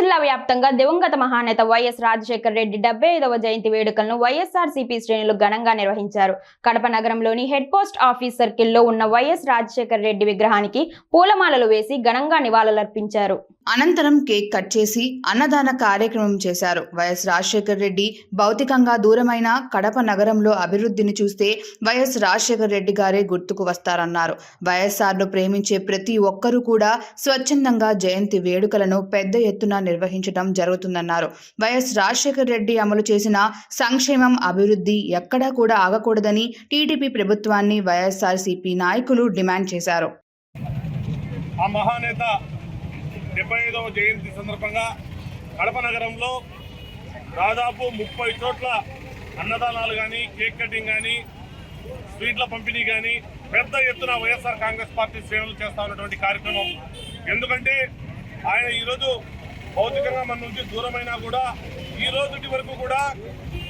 జిల్లా వ్యాప్తంగా దివంగత మహానేత వైఎస్ రాజశేఖర రెడ్డి డెబ్బై ఐదవ జయంతి వేడుకలను వైఎస్ఆర్ సిపి శ్రేణులు ఘనంగా నిర్వహించారు. కడప నగరంలోని హెడ్ పోస్ట్ ఆఫీస్ సర్కిల్లో ఉన్న వైఎస్ రాజశేఖర రెడ్డి విగ్రహానికి పూలమాలలు వేసి ఘనంగా నివాళులర్పించారు. అనంతరం కేక్ కట్ చేసి అన్నదాన కార్యక్రమం చేశారు. వైఎస్ రాజశేఖర రెడ్డి భౌతికంగా దూరమైన కడప నగరంలో అభివృద్ధిని చూస్తే వైఎస్ రాజశేఖర రెడ్డి గారే గుర్తుకు వస్తారన్నారు. వైఎస్ఆర్ను ప్రేమించే ప్రతి ఒక్కరూ కూడా స్వచ్ఛందంగా జయంతి వేడుకలను పెద్ద ఎత్తున నిర్వహించడం జరుగుతుందన్నారు. వైఎస్ రాజశేఖర రెడ్డి అమలు చేసిన సంక్షేమం అభివృద్ధి ఎక్కడా కూడా ఆగకూడదని టీడీపీ ప్రభుత్వాన్ని వైఎస్ఆర్సీపీ నాయకులు డిమాండ్ చేశారు. ఆ మహానేత డెబ్బై ఐదవ జయంతి సందర్భంగా కడప నగరంలో దాదాపు ముప్పై చోట్ల అన్నదానాలు కానీ కేక్ కటింగ్ కానీ స్వీట్ల పంపిణీ కానీ పెద్ద ఎత్తున వైఎస్ఆర్ కాంగ్రెస్ పార్టీ శ్రేణులు చేస్తా ఉన్నటువంటి కార్యక్రమం. ఎందుకంటే ఆయన ఈరోజు భౌతికంగా మన నుంచి దూరమైనా కూడా ఈ రోజుటి వరకు కూడా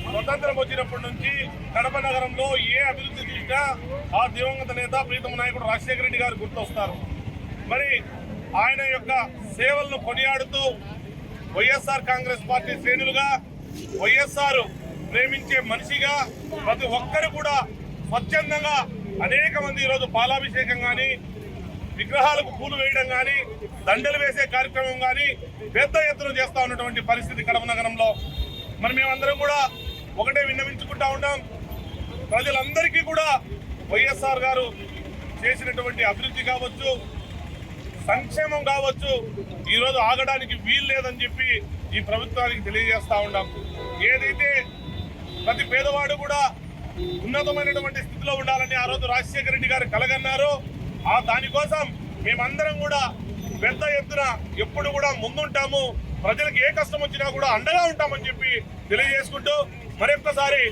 స్వతంత్రం వచ్చినప్పటి నుంచి కడప నగరంలో ఏ అభివృద్ధి చూసినా ఆ దివంగత నేత ప్రీతమ నాయకుడు రాజశేఖర రెడ్డి గారు గుర్తొస్తారు. మరి ఆయన యొక్క సేవలను కొనియాడుతూ వైఎస్ఆర్ కాంగ్రెస్ పార్టీ శ్రేణులుగా వైఎస్ఆర్ ప్రేమించే మనిషిగా ప్రతి ఒక్కరు కూడా స్వచ్ఛందంగా అనేక మంది ఈరోజు పాలాభిషేకం కానీ విగ్రహాలకు పూలు వేయడం కానీ దండలు వేసే కార్యక్రమం కానీ పెద్ద ఎత్తున చేస్తా ఉన్నటువంటి పరిస్థితి కడప నగరంలో. మరి మేమందరం కూడా ఒకటే విన్నవించుకుంటా ఉంటాం. ప్రజలందరికీ కూడా వైఎస్ఆర్ గారు చేసినటువంటి అభివృద్ధి కావచ్చు సంక్షేమం కావచ్చు. ఈరోజు ఆగడానికి వీలు లేదని చెప్పి ఈ ప్రభుత్వానికి తెలియజేస్తా ఉన్నాం. ఏదైతే ప్రతి పేదవాడు కూడా ఉన్నతమైనటువంటి స్థితిలో ఉండాలని ఆ రోజు రాజశేఖర రెడ్డి గారు కలగన్నారు. ఆ దానికోసం మేమందరం కూడా పెద్ద ఎత్తున ఎప్పుడు కూడా ముందుంటాము. ప్రజలకు ఏ కష్టం వచ్చినా కూడా అండగా ఉంటామని చెప్పి తెలియజేసుకుంటూ మరొక్కసారి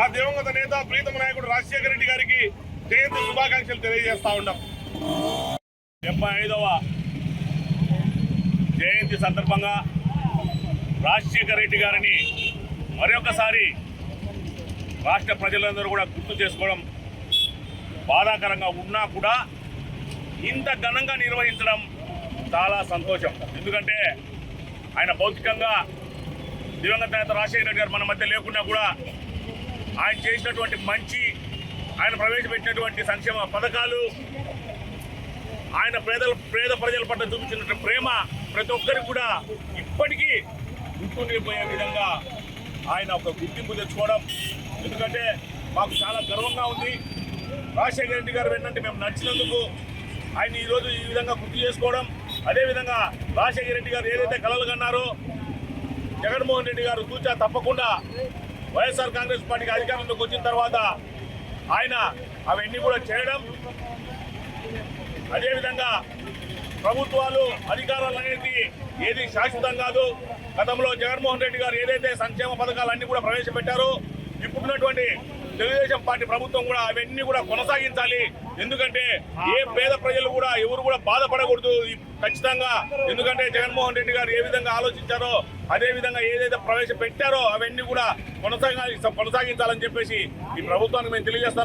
ఆ దివంగత నేత ప్రీతమ నాయకుడు రాజశేఖర రెడ్డి గారికి జయంతి శుభాకాంక్షలు తెలియజేస్తా ఉన్నాం. డెబ్బై ఐదవ జయంతి సందర్భంగా రాజశేఖర రెడ్డి గారిని మరొకసారి రాష్ట్ర ప్రజలందరూ కూడా గుర్తు చేసుకోవడం బాధాకరంగా ఉన్నా కూడా ఇంత ఘనంగా నిర్వహించడం చాలా సంతోషం. ఎందుకంటే ఆయన భౌతికంగా దివంగత నేత రాజశేఖర రెడ్డి గారు మన మధ్య లేకున్నా కూడా ఆయన చేసినటువంటి మంచి ఆయన ప్రవేశపెట్టినటువంటి సంక్షేమ పథకాలు ఆయన పేదల పేద ప్రజల పట్ల చూపించిన ప్రేమ ప్రతి ఒక్కరికి కూడా ఇప్పటికీ గుర్తుండిపోయే విధంగా ఆయన ఒక గుర్తింపు తెచ్చుకోవడం. ఎందుకంటే మాకు చాలా గర్వంగా ఉంది. రాజశేఖర రెడ్డి గారు ఏంటంటే మేము నచ్చినందుకు ఆయన ఈరోజు ఈ విధంగా గుర్తు చేసుకోవడం. అదేవిధంగా రాజశేఖర రెడ్డి గారు ఏదైతే కలలు కన్నారో జగన్మోహన్ రెడ్డి గారు తూచా తప్పకుండా వైఎస్ఆర్ కాంగ్రెస్ పార్టీకి అధికారంలోకి వచ్చిన తర్వాత ఆయన అవన్నీ కూడా చేయడం. అదేవిధంగా ప్రభుత్వాలు అధికారాలు అనేది ఏది శాశ్వతం కాదు. గతంలో జగన్మోహన్ రెడ్డి గారు ఏదైతే సంక్షేమ పథకాలన్నీ కూడా ప్రవేశపెట్టారో ఇప్పుడున్నటువంటి తెలుగుదేశం పార్టీ ప్రభుత్వం కూడా అవన్నీ కూడా కొనసాగించాలి. ఎందుకంటే ఏ పేద ప్రజలు కూడా ఎవరు కూడా బాధపడకూడదు ఖచ్చితంగా. ఎందుకంటే జగన్మోహన్ రెడ్డి గారు ఏ విధంగా ఆలోచించారో అదే విధంగా ఏదైతే ప్రవేశపెట్టారో అవన్నీ కూడా కొనసాగాలి కొనసాగించాలని చెప్పేసి ఈ ప్రభుత్వానికి మేము తెలియజేస్తున్నాం.